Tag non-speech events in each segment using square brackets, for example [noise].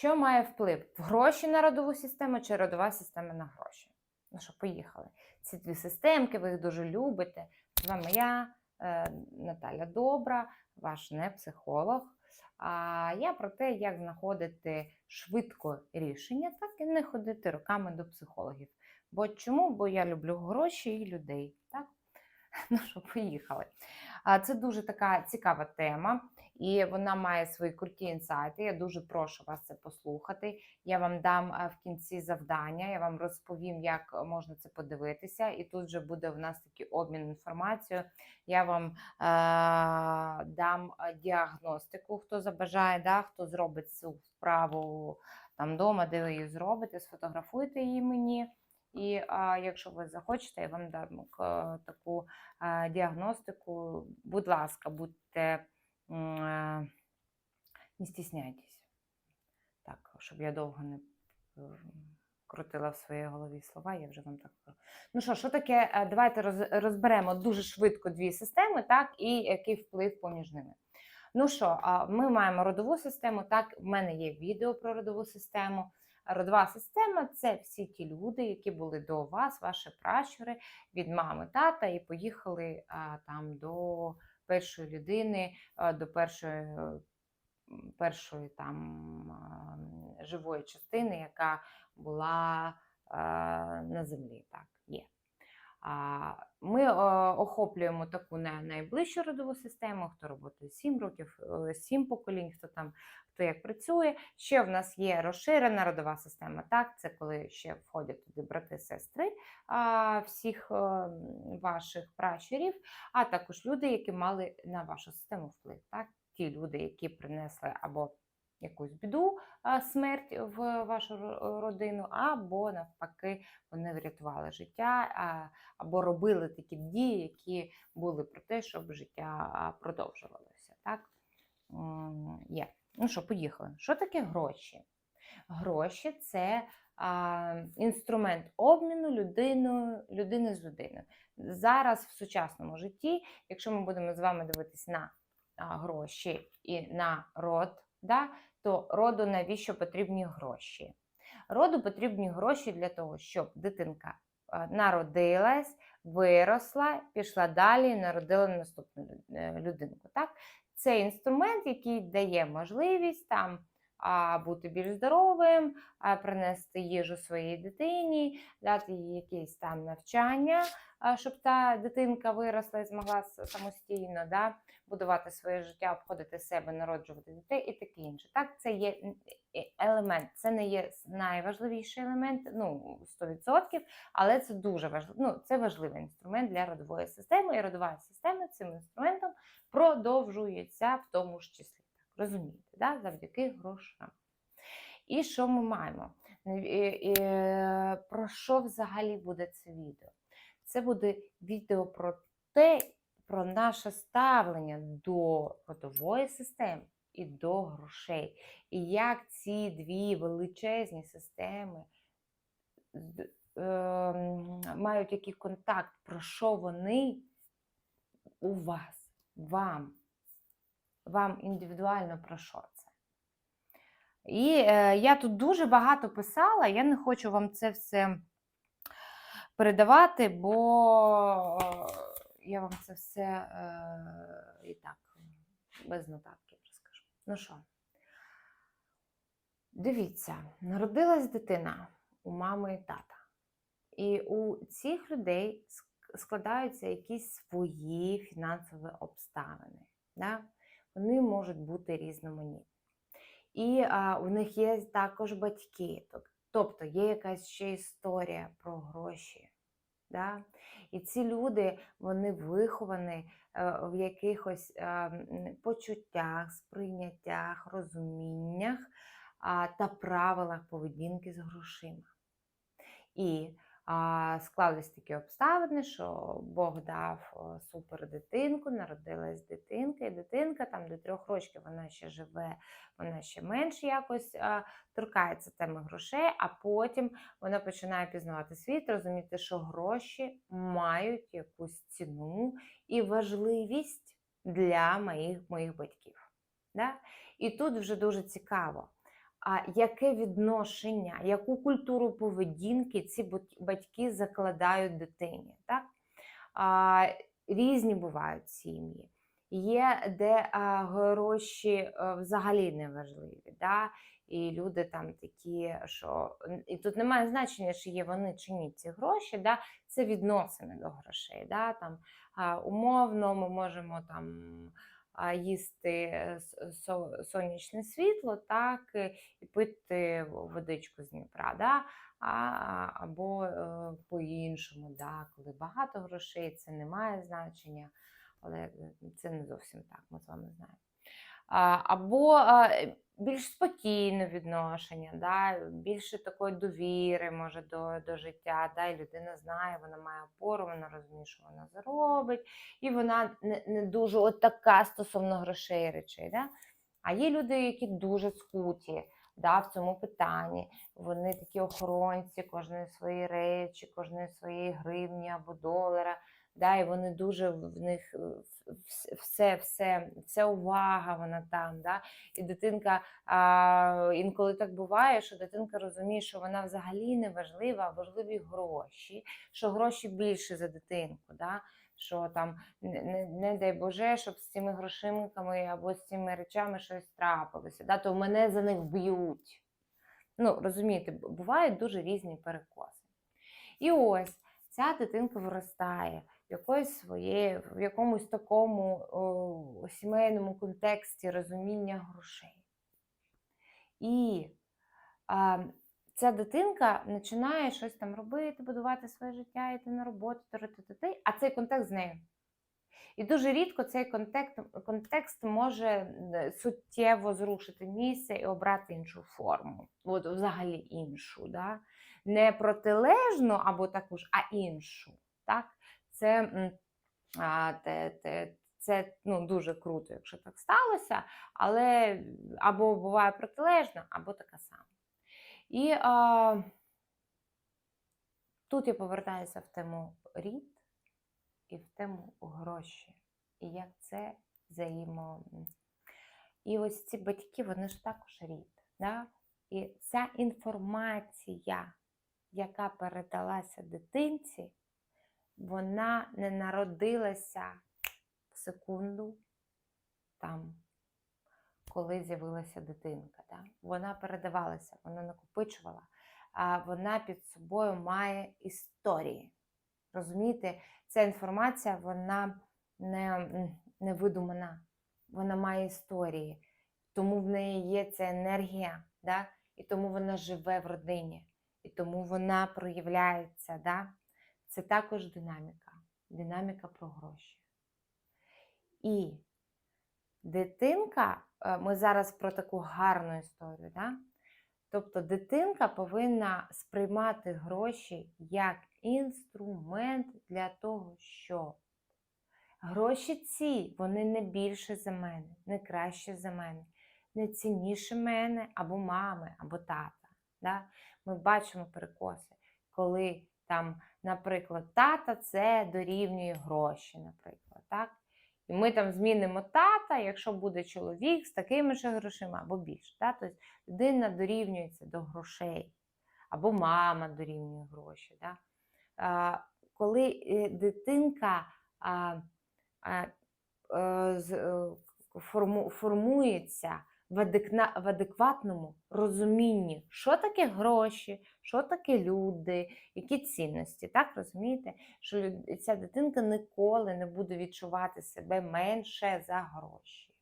Що має вплив? Гроші на родову систему чи родова система на гроші? Ну що, поїхали. Ці дві системки, ви їх дуже любите. З вами я, е, Наталя Добра, ваш не психолог. А я про те, як знаходити швидко рішення, так і не ходити роками до психологів. Бо чому? Бо я люблю гроші і людей. [laughs] Ну що, поїхали. Це дуже така цікава тема, і вона має свої круті інсайти. Я дуже прошу вас це послухати. Я вам дам е, в кінці завдання, я вам розповім, як можна це подивитися. І тут же буде в нас такий обмін інформацією. Я вам е- дам е, діагностику, хто забажає, да, хто зробить цю вправу там вдома, де ви її зробите, сфотографуйте її мені. І а, якщо ви захочете, я вам дам к- таку а, діагностику. Будь ласка, будьте е, не стісняйтесь. Так, щоб я довго не е, крутила в своїй голові слова, я вже вам так. Ну що, що таке? е, Давайте роз- розберемо дуже швидко дві системи, так, і який вплив поміж ними. Ну що, а, ми маємо родову систему. Так, в мене є відео про родову систему. Родова система це всі ті люди, які були до вас, ваші пращури від мами, тата, і поїхали а, там до першої людини, а, до першої, першої там а, живої частини, яка була а, на землі. Так, Ми е, охоплюємо таку най- найближчу родову систему, хто працює 7 років, 7 поколінь, хто там хто як працює. Ще в нас є розширена родова система. Так, це коли ще входять туди брати, сестри всіх е, ваших пращурів, а також люди, які мали на вашу систему вплив. Так, ті люди, які принесли або якусь біду, смерть в вашу родину, або навпаки, вони врятували життя, або робили такі дії, які були про те, щоб життя продовжувалося. Так? Є. Ну що, поїхали. Що таке гроші? Гроші це а, інструмент обміну людиною, людини з людиною. Зараз в сучасному житті, якщо ми будемо з вами дивитись на а, гроші і на род, да, то роду навіщо потрібні гроші? Роду потрібні гроші для того, щоб дитинка народилась, виросла, пішла далі і народила наступну е, людинку. Так? Це інструмент, який дає можливість там а, бути більш здоровим, принести їжу своїй дитині, дати їй якесь там навчання, щоб та дитинка виросла і змогла самостійно да, будувати своє життя, обходити себе, народжувати дітей і таке інше. Так, це є е- елемент, це не є найважливіший елемент, ну 100%, але це дуже важливо. Ну, це важливий інструмент для родової системи, і родова система цим інструментом продовжується в тому ж числі. Так, розумієте, да? завдяки грошам. І що ми маємо? І, про що взагалі буде це відео? Це буде відео про те, про наше ставлення до родової системи і до грошей. І як ці дві величезні системи ем, мають який контакт, про що вони у вас, вам, вам індивідуально про що це. І е, я тут дуже багато писала, я не хочу вам це все передавати, бо е, я вам це все е, і так без нотатків розкажу. Ну що, дивіться, народилась дитина у мами і тата. І у цих людей складаються якісь свої фінансові обставини. Да? Вони можуть бути різноманітні. І а, у них є також батьки, тобто є якась ще історія про гроші. Да? І ці люди вони виховані е, в якихось е, почуттях, сприйняттях, розуміннях та правилах поведінки з грошима. І склались такі обставини, що Бог дав супер дитинку, народилась дитинка, і дитинка там до трьох років вона ще живе, вона ще менш якось торкається теми грошей, а потім вона починає пізнавати світ, розуміти, що гроші мають якусь ціну і важливість для моїх, моїх батьків. Да? І тут вже дуже цікаво. А, яке відношення, яку культуру поведінки ці батьки закладають дитині. Так? А, різні бувають сім'ї. Є, де а, гроші е, взагалі не важливі. Да? І люди там такі, що і тут немає значення, чи є вони чи ні ці гроші, да? це відносини до грошей. Да? Там, а, умовно ми можемо там а, їсти сонячне світло, так, е, і пити водичку з Дніпра. Да? А, або е, по-іншому, да? коли багато грошей, це не має значення, але е, це не зовсім так, ми з вами знаємо. Або більш спокійне відношення, да? більше такої довіри може до, до життя. Да? І людина знає, вона має опору, вона розуміє, що вона заробить, і вона не, не дуже от така стосовно грошей речей. Да? А є люди, які дуже скуті да, в цьому питанні. Вони такі охоронці кожної своєї речі, кожної своєї гривні або долара. Да, і вони дуже в них все, все, все увага, вона там. Да? І дитинка а, інколи так буває, що дитинка розуміє, що вона взагалі не важлива, а важливі гроші, що гроші більше за дитинку. Да? Що там, не, не, не дай Боже, щоб з цими грошинками або з цими речами щось трапилося, да? то мене за них вб'ють. Ну, розумієте, бувають дуже різні перекоси. І ось ця дитинка виростає якоїсь своєї, в якомусь такому о, сімейному контексті розуміння грошей. І а, ця дитинка починає щось там робити, будувати своє життя, йти на роботу, ти-ти-ти-ти, а цей контекст з нею. І дуже рідко цей контекст, контекст може суттєво зрушити місце і обрати іншу форму. От взагалі іншу. Да? Не протилежну або таку ж, а іншу. Так? Це, те, те, це ну, дуже круто, якщо так сталося, але або буває протилежна, або така сама. І а, тут я повертаюся в тему рід і в тему гроші, і як це взаємо. І ось ці батьки, вони ж також рід. Да? І ця інформація, яка передалася дитинці, вона не народилася в секунду, там, коли з'явилася дитинка. Да? Вона передавалася, вона накопичувала, а вона під собою має історії. Розумієте, ця інформація вона не, не видумана, вона має історії, тому в неї є ця енергія, да? і тому вона живе в родині, і тому вона проявляється. Да? Це також динаміка, динаміка про гроші. І дитинка, е, ми зараз про таку гарну історію, да? тобто дитинка повинна сприймати гроші як інструмент для того, щоб гроші ці, вони не більше за мене, не краще за мене, не цінніше мене або мами, або тата. Да? Ми бачимо перекоси, коли там, наприклад, тата це дорівнює гроші, наприклад. так? І ми там змінимо тата, якщо буде чоловік з такими ж грошима або більше. Да? Тобто людина дорівнюється до грошей, або мама дорівнює гроші. Да? А, коли е, дитинка а, а, е, з- е, форму, формується в, адекватному розумінні, що таке гроші, що таке люди, які цінності. Так розумієте, що ця дитинка ніколи не буде відчувати себе менше за гроші.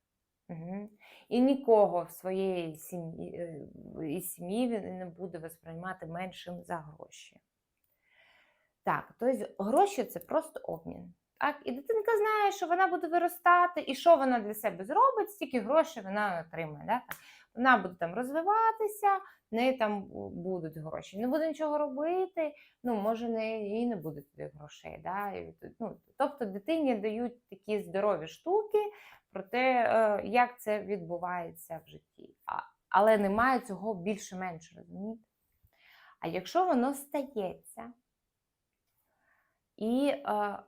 Угу. І нікого в своєї сім'ї, е, сім'ї він не буде восприймати меншим за гроші. Так, тобто гроші це просто обмін. Так? І дитинка знає, що вона буде виростати, і що вона для себе зробить, стільки грошей вона отримає. Да? Вона буде там розвиватися, в неї там будуть гроші. Не буде нічого робити, ну, може, не, і не буде туди грошей. Да? Ну, тобто дитині дають такі здорові штуки про те, е, як це відбувається в житті. Але немає цього більше-менше, розумієте? А якщо воно стається, і е,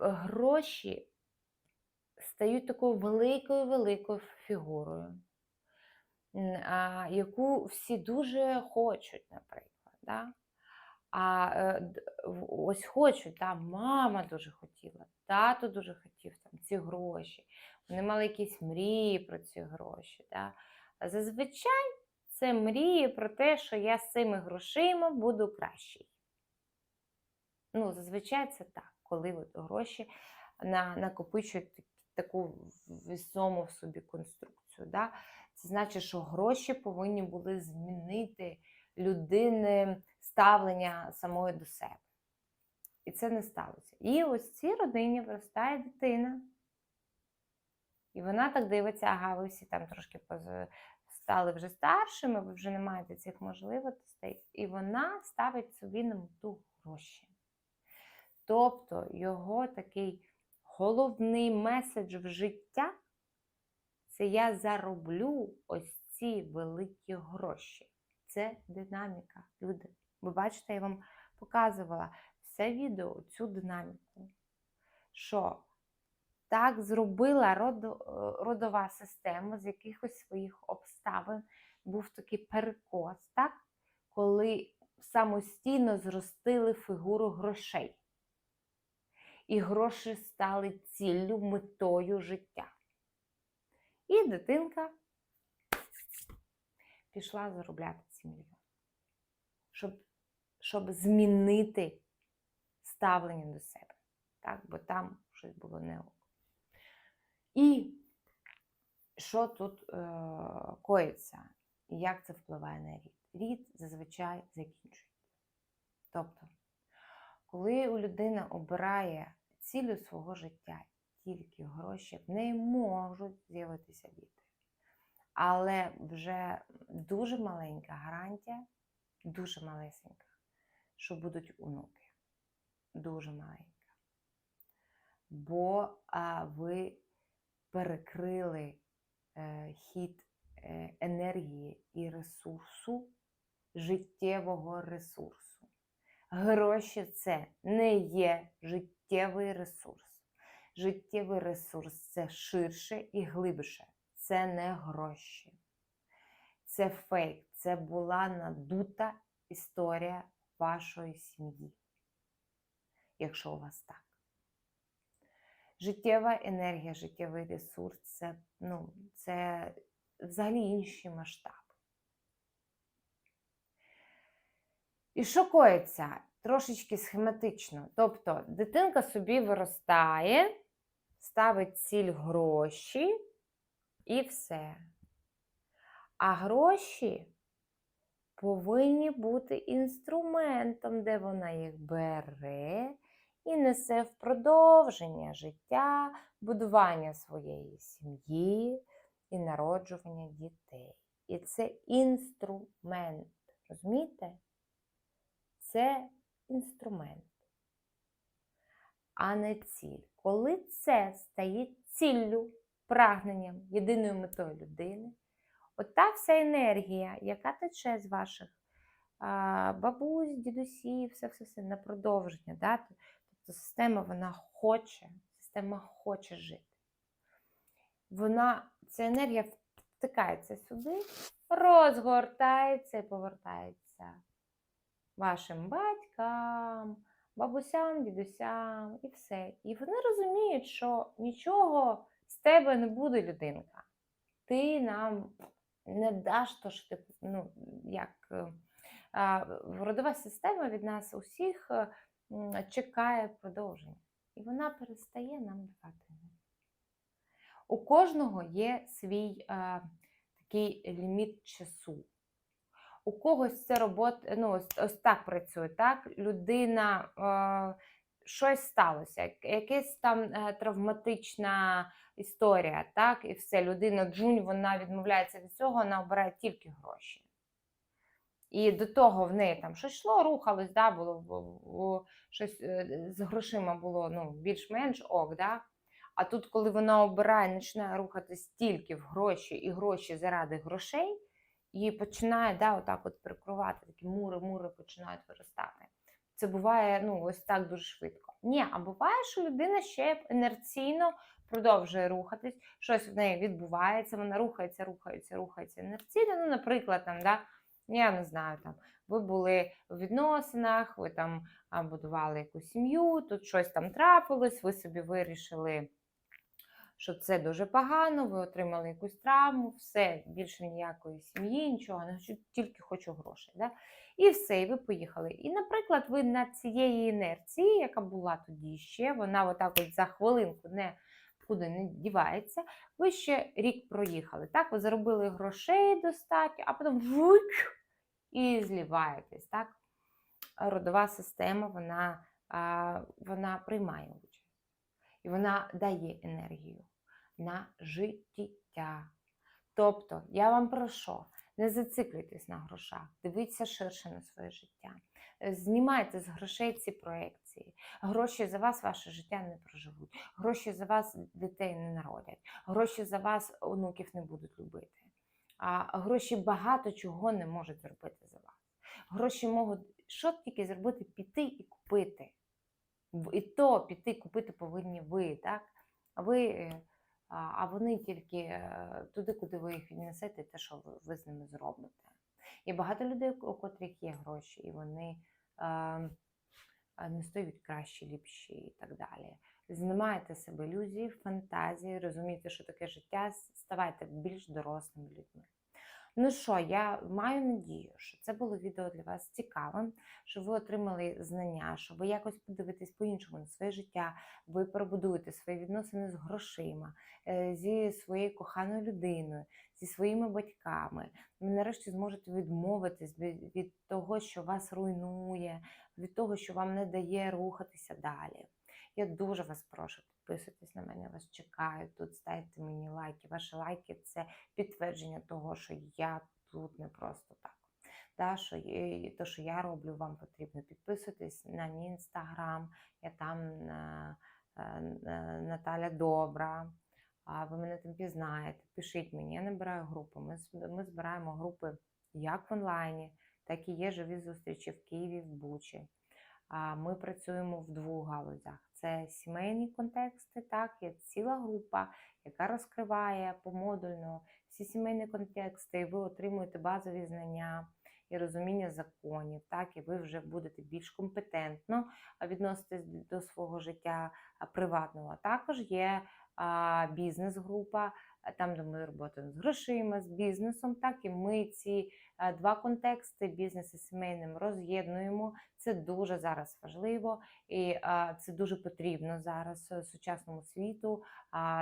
гроші стають такою великою великою фігурою. яку всі дуже хочуть, наприклад. Да? А е, ось хочуть, да, мама дуже хотіла, тато дуже хотів там, ці гроші. Вони мали якісь мрії про ці гроші. Да? Зазвичай це мрії про те, що я з цими грошима буду кращий. Ну, зазвичай це так, коли гроші на, накопичують таку весому в собі конструкцію. Да? Це значить, що гроші повинні були змінити людини ставлення самої до себе. І це не сталося. І ось цій родині виростає дитина. І вона так дивиться, ага, ви всі там трошки поз- стали вже старшими, ви вже не маєте цих можливостей. І вона ставить собі на мету гроші. Тобто його такий головний меседж в життя це я зароблю ось ці великі гроші. Це динаміка, люди. Ви бачите, я вам показувала все відео, цю динаміку. Що так зробила е, родова система з якихось своїх обставин. Був такий перекос, так? коли самостійно зростили фігуру грошей. І гроші стали ціллю, метою життя. І дитинка пішла заробляти ці мільйони. Щоб, щоб змінити ставлення до себе. Так? Бо там щось було не ок. І що тут е, коїться? І як це впливає на рід? Рід зазвичай закінчується. Тобто, коли у людини обирає цілю свого життя тільки гроші, в неї можуть з'явитися діти. Але вже дуже маленька гарантія, дуже малесенька, що будуть онуки. Дуже маленька. Бо а, ви перекрили е, хід е, енергії і ресурсу, життєвого ресурсу. Гроші це не є життєвий ресурс. Життєвий ресурс це ширше і глибше. Це не гроші. Це фейк. Це була надута історія вашої сім'ї. Якщо у вас так. Життєва енергія, життєвий ресурс це, ну, це взагалі інші масштаби. І що коїться? Трошечки схематично. Тобто дитинка собі виростає, ставить ціль гроші і все. А гроші повинні бути інструментом, де вона їх бере і несе в продовження життя, будування своєї сім'ї і народжування дітей. І це інструмент. Розумієте? Це інструмент, а не ціль. Коли це стає ціллю, прагненням, єдиною метою людини, ота вся енергія, яка тече з ваших бабусь, дідусів, все все все на продовження. Да? Тобто система вона хоче, система хоче жити. Вона, ця енергія втикається сюди, розгортається і повертається вашим батькам, бабусям, дідусям і все. І вони розуміють, що нічого з тебе не буде, людинка. Ти нам не даш то, що ти, ну, як е, родова система від нас усіх е, чекає продовження. І вона перестає нам давати. У кожного є свій а, такий ліміт часу. У когось це робота, ну, ось, ось так працює, так? Людина, е, щось сталося, якась там е, травматична історія, так? І все, людина джунь, вона відмовляється від цього, вона обирає тільки гроші. І до того в неї там щось йшло, рухалось, да, було в- щось е, з грошима було ну, більш-менш ок, да? А тут, коли вона обирає, починає рухатись тільки в гроші і гроші заради грошей, і починає да, отак от прикривати, такі мури-мури починають виростати. Це буває ну, ось так дуже швидко. Ні, а буває, що людина ще інерційно продовжує рухатись, щось в неї відбувається, вона рухається, рухається, рухається інерційно. Ну, наприклад, там, да, я не знаю, там, ви були у відносинах, ви там будували якусь сім'ю, тут щось там трапилось, ви собі вирішили, що це дуже погано, ви отримали якусь травму, все, більше ніякої сім'ї, нічого, тільки хочу грошей. Да? І все, і ви поїхали. І, наприклад, ви на цієї інерції, яка була тоді ще, вона отак от за хвилинку не куди не дівається, ви ще рік проїхали. Так, ви заробили грошей достатньо, а потім вук, і зліваєтесь. Так? Родова система вона, вона приймає участь. І вона дає енергію на життя. Тобто, я вам прошу, не зациклюйтесь на грошах, дивіться ширше на своє життя. Е, Знімайте з грошей ці проекції. Гроші за вас ваше життя не проживуть. Гроші за вас дітей не народять. Гроші за вас онуків не будуть любити. А гроші багато чого не можуть зробити за вас. Гроші можуть що тільки зробити, піти і купити. І то піти купити повинні ви, так? А ви, е, а вони тільки е, туди, куди ви їх віднесете, те, що ви, з ними зробите. Є багато людей, у котрих є гроші, і вони е, е, не стають кращі, ліпші і так далі. Знімайте себе ілюзії, фантазії, розумійте, що таке життя, ставайте більш дорослими людьми. Ну що, я маю надію, що це було відео для вас цікавим, що ви отримали знання, що ви якось подивитесь по-іншому на своє життя, ви пробудуєте свої відносини з грошима, е, зі своєю коханою людиною, зі своїми батьками. Ви нарешті зможете відмовитись від, від того, що вас руйнує, від того, що вам не дає рухатися далі. Я дуже вас прошу, підписуйтесь на мене, вас чекаю тут, ставте мені лайки. Ваші лайки це підтвердження того, що я тут не просто так. Да, що то, що я роблю, вам потрібно підписуйтесь на мій інстаграм, я там на, е, на- Наталя Добра. А ви мене там пізнаєте, пишіть мені, я набираю групи. Ми, ми збираємо групи як в онлайні, так і є живі зустрічі в Києві, в Бучі. А Ми працюємо в двох галузях: це сімейні контексти, так, є ціла група, яка розкриває помодульно всі сімейні контексти, і ви отримуєте базові знання і розуміння законів, так, і ви вже будете більш компетентно відноситись до свого життя приватного. Також є бізнес-група, там, де ми працюємо з грошима, з бізнесом, так, і ми ці два контексти бізнес і сімейним роз'єднуємо. Це дуже зараз важливо, і це дуже потрібно зараз е, сучасному світу,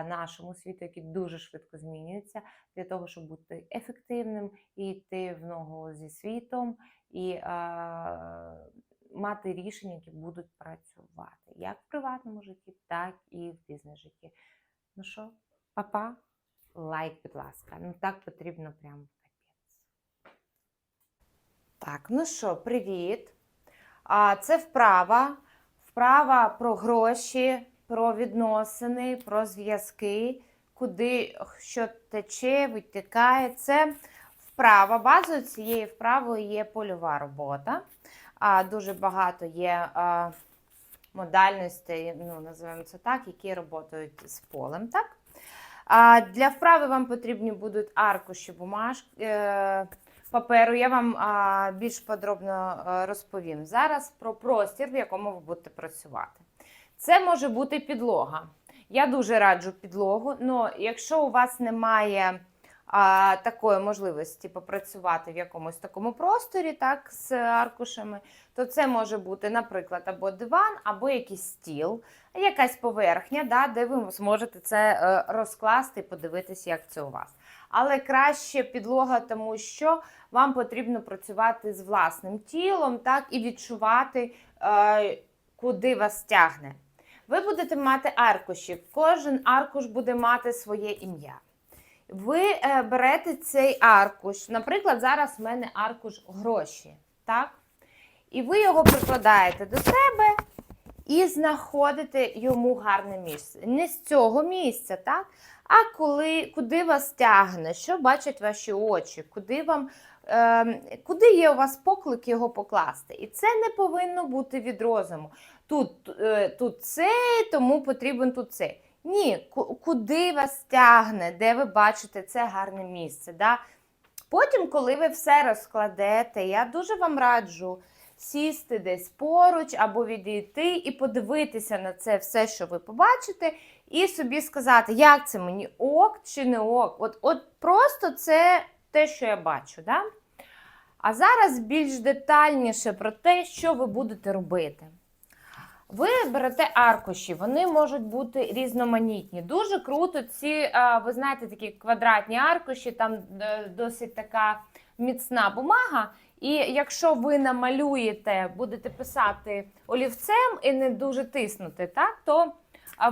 нашому світу, який дуже швидко змінюється, для того, щоб бути ефективним і йти в ногу зі світом, і мати рішення, які будуть працювати як в приватному житті, так і в бізнес-житті. Ну що, папа, лайк, будь ласка. Ну так потрібно прям капець. Так, ну що, привіт. А, це вправа. Вправа про гроші, про відносини, про зв'язки, куди що тече, витікає. Це вправа. Базою цієї вправи є польова робота. А, дуже багато є а, модальностей, ну, називаємо це так, які працюють з полем. Так? А, для вправи вам потрібні будуть аркуші бумажки. Паперу я вам а, більш подробно е, розповім зараз про простір, в якому ви будете працювати. Це може бути підлога. Я дуже раджу підлогу, але якщо у вас немає а, такої можливості попрацювати в якомусь такому просторі, так, з аркушами, то це може бути, наприклад, або диван, або якийсь стіл, якась поверхня, да, де ви зможете це е, розкласти і подивитися, як це у вас. Але краще підлога, тому що вам потрібно працювати з власним тілом, так, і відчувати, е, куди вас тягне. Ви будете мати аркуші. Кожен аркуш буде мати своє ім'я. Ви е, берете цей аркуш, наприклад, зараз в мене аркуш гроші. так? І ви його прикладаєте до себе і знаходите йому гарне місце. Не з цього місця, так? а коли, куди вас тягне, що бачать ваші очі, куди вам. Ем, куди є у вас поклик його покласти? І це не повинно бути від розуму. Тут, е, тут це, тому потрібен тут це. Ні, куди вас тягне, де ви бачите це гарне місце. Да? Потім, коли ви все розкладете, я дуже вам раджу сісти десь поруч або відійти і подивитися на це все, що ви побачите, і собі сказати, як це мені ок чи не ок. От, от просто це те, що я бачу. Да? А зараз більш детальніше про те, що ви будете робити. Ви берете аркуші, вони можуть бути різноманітні. Дуже круто ці, ви знаєте, такі квадратні аркуші, там е, досить така міцна бумага. І якщо ви намалюєте, будете писати олівцем і не дуже тиснути, так, то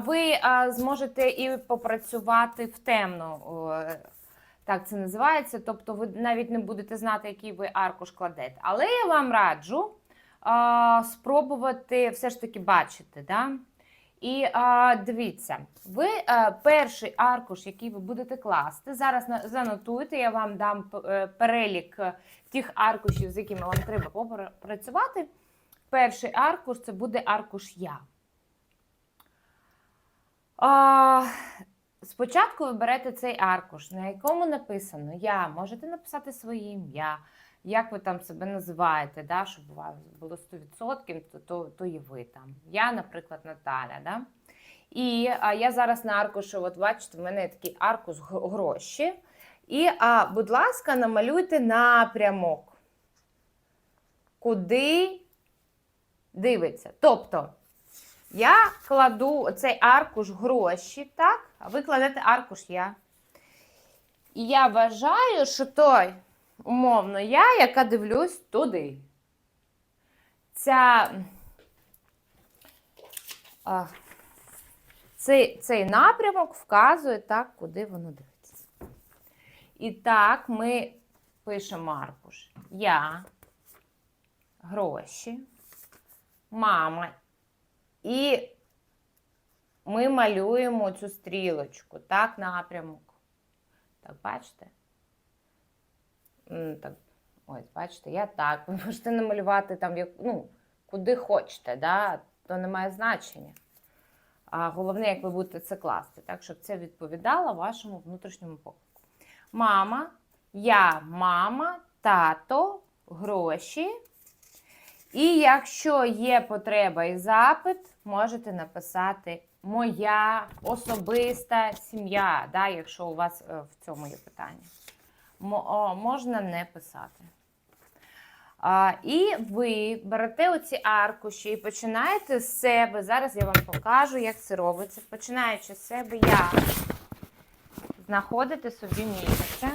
ви зможете і попрацювати в темно. Так це називається. Тобто ви навіть не будете знати, який ви аркуш кладете. Але я вам раджу спробувати все ж таки бачити. Да? І а, дивіться, ви а, перший аркуш, який ви будете класти, зараз на- занотуйте, я вам дам е, перелік е, тих аркушів, з якими вам треба попрацювати. Перший аркуш це буде аркуш Я. А, спочатку ви берете цей аркуш, на якому написано Я. Можете написати своє ім'я, як ви там себе називаєте, да, щоб у вас було 100%, то, то, то і ви там. Я, наприклад, Наталя. Да? І а, я зараз на аркушу, от бачите, в мене такий аркуш гроші. І, а, будь ласка, намалюйте напрямок. Куди дивиться. Тобто, я кладу цей аркуш гроші, так? А ви кладете аркуш я. І я вважаю, що той, умовно, я, яка дивлюсь туди. Ця. А, цей, цей напрямок вказує так, куди воно дивиться. І так, ми пишемо аркуш. Я, гроші, мама. І ми малюємо цю стрілочку, так, напрямок. Так, бачите? Так, ось, бачите, я так. [laughs] Ви можете намалювати там, як- ну, куди хочете, да? то не має значення. А головне, як ви будете це класти, так, щоб це відповідало вашому внутрішньому поклику. Мама, я, мама, тато, гроші. І якщо є потреба і запит, можете написати моя особиста сім'я, да, якщо у вас е, в цьому є питання. Можна не писати. А, і ви берете оці аркуші і починаєте з себе. Зараз я вам покажу, як це робиться. Починаючи з себе, я знаходите собі місце.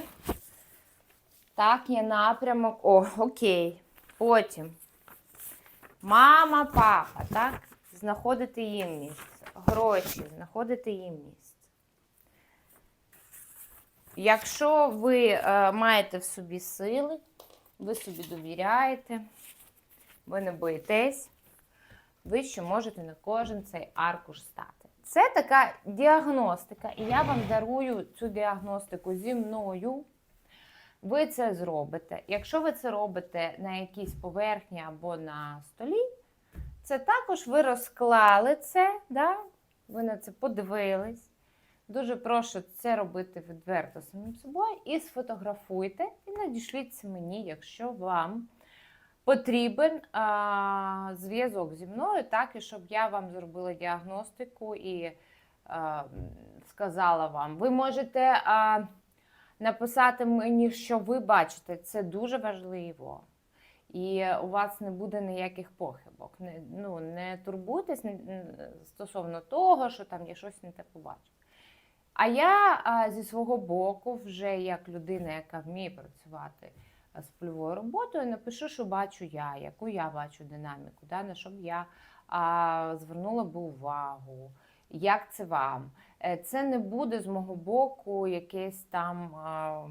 Так, є напрямок. О, окей. Потім мама, папа, так? Знаходите їм місце. Гроші, знаходите їм місце. Якщо ви е, маєте в собі сили, ви собі довіряєте, ви не боїтесь, ви ще можете на кожен цей аркуш стати. Це така діагностика, і я вам дарую цю діагностику зі мною. Ви це зробите. Якщо ви це робите на якійсь поверхні або на столі, це також ви розклали це, да? ви на це подивились. Дуже прошу це робити відверто самим собою і сфотографуйте, і надішліть це мені, якщо вам потрібен а, зв'язок зі мною, так, і щоб я вам зробила діагностику і а, сказала вам. Ви можете а, написати мені, що ви бачите, це дуже важливо. І у вас не буде ніяких похибок. Не, ну, не турбуйтесь стосовно того, що там я щось не те побачу. А я а, зі свого боку, вже як людина, яка вміє працювати з польовою роботою, напишу, що бачу я, яку я бачу динаміку, да, на що б я а, звернула би увагу, як це вам. Е, Це не буде з мого боку якесь там. А,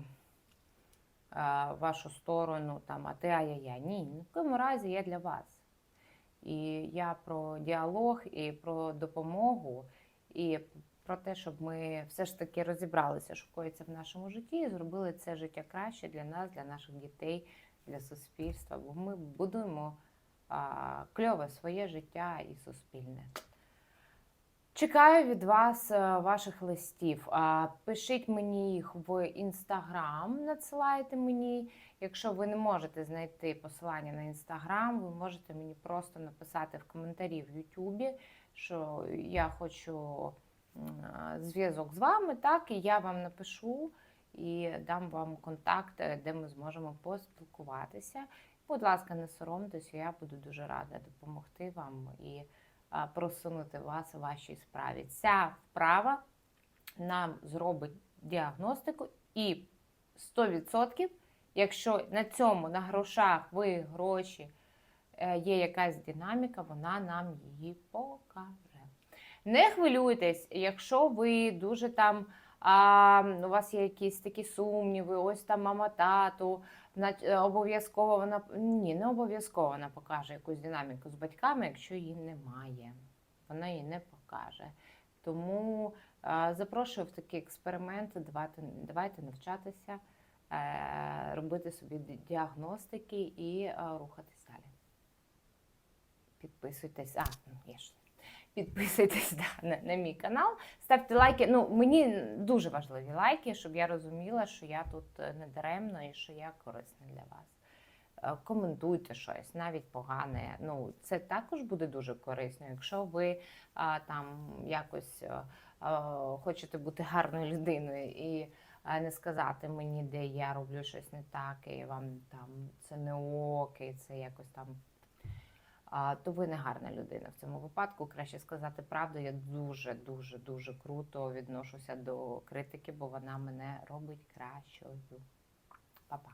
а, вашу сторону, там, а ти ай-яй-яй. Ні, ні в якому разі я для вас. І я про діалог, і про допомогу, і про те, щоб ми все ж таки розібралися, що коїться в нашому житті, і зробили це життя краще для нас, для наших дітей, для суспільства. Бо ми будуємо а, кльове своє життя і суспільне. Чекаю від вас е, ваших листів. Пишіть мені їх в інстаграм, надсилайте мені. Якщо ви не можете знайти посилання на інстаграм, ви можете мені просто написати в коментарі в Ютубі, що я хочу зв'язок з вами, так, і я вам напишу і дам вам контакт, е, де ми зможемо поспілкуватися. Будь ласка, не соромтесь, я буду дуже рада допомогти вам і просунути вас у вашій справі. Ця вправа нам зробить діагностику і 100%, якщо на цьому, на грошах, ви гроші е, є якась динаміка, вона нам її покаже. Не хвилюйтесь, якщо ви дуже там. А у вас є якісь такі сумніви, ось там мама тату, е, обов'язково вона ні, не обов'язково вона покаже якусь динаміку з батьками, якщо її немає. Вона її не покаже. Тому е, запрошую в такі експерименти, давайте, давайте навчатися, е, робити собі діагностики і е, рухатись далі. Підписуйтесь, а, ну, є ж. Підписуйтесь [laughs] да, на, на мій канал, ставте лайки. Ну, мені дуже важливі лайки, щоб я розуміла, що я тут е, не даремно і що я корисна для вас. Е, Коментуйте щось, навіть погане. Ну, це також буде дуже корисно, якщо ви а, там якось а, а, хочете бути гарною людиною і а, не сказати мені, де я роблю щось не так, і вам там це не ок, і це якось там то ви не гарна людина в цьому випадку. Краще сказати правду. Я дуже, дуже, дуже круто відношуся до критики, бо вона мене робить кращою. Па-па.